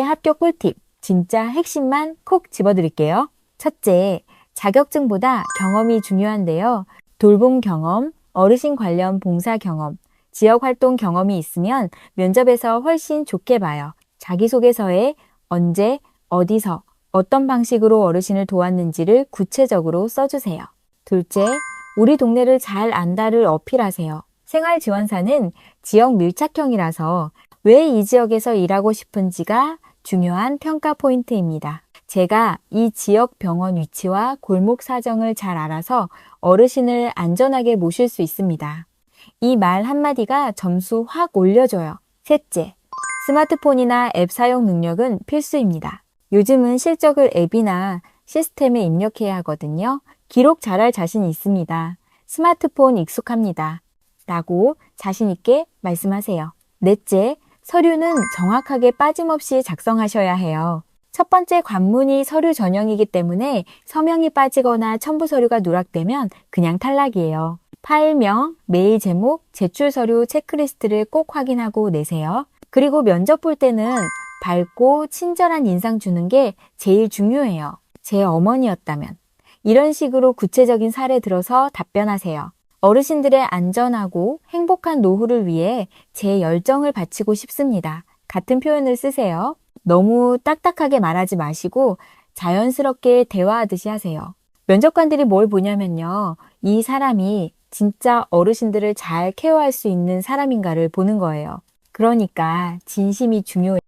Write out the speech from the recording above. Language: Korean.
합격 꿀팁, 진짜 핵심만 콕 집어드릴게요. 첫째, 자격증보다 경험이 중요한데요. 돌봄 경험, 어르신 관련 봉사 경험, 지역 활동 경험이 있으면 면접에서 훨씬 좋게 봐요. 자기소개서에 언제, 어디서, 어떤 방식으로 어르신을 도왔는지를 구체적으로 써주세요. 둘째, 우리 동네를 잘 안다를 어필하세요. 생활지원사는 지역 밀착형이라서 왜 이 지역에서 일하고 싶은지가 중요한 평가 포인트입니다. 제가 이 지역 병원 위치와 골목 사정을 잘 알아서 어르신을 안전하게 모실 수 있습니다. 이 말 한마디가 점수 확 올려줘요. 셋째, 스마트폰이나 앱 사용 능력은 필수입니다. 요즘은 실적을 앱이나 시스템에 입력해야 하거든요. 기록 잘할 자신 있습니다. 스마트폰 익숙합니다. 라고 자신있게 말씀하세요. 넷째, 서류는 정확하게 빠짐없이 작성하셔야 해요. 첫 번째 관문이 서류 전형이기 때문에 서명이 빠지거나 첨부 서류가 누락되면 그냥 탈락이에요. 파일명, 메일 제목, 제출 서류 체크리스트를 꼭 확인하고 내세요. 그리고 면접 볼 때는 밝고 친절한 인상 주는 게 제일 중요해요. 제 어머니였다면. 이런 식으로 구체적인 사례 들어서 답변하세요. 어르신들의 안전하고 행복한 노후를 위해 제 열정을 바치고 싶습니다. 같은 표현을 쓰세요. 너무 딱딱하게 말하지 마시고 자연스럽게 대화하듯이 하세요. 면접관들이 뭘 보냐면요. 이 사람이 진짜 어르신들을 잘 케어할 수 있는 사람인가를 보는 거예요. 그러니까 진심이 중요해요.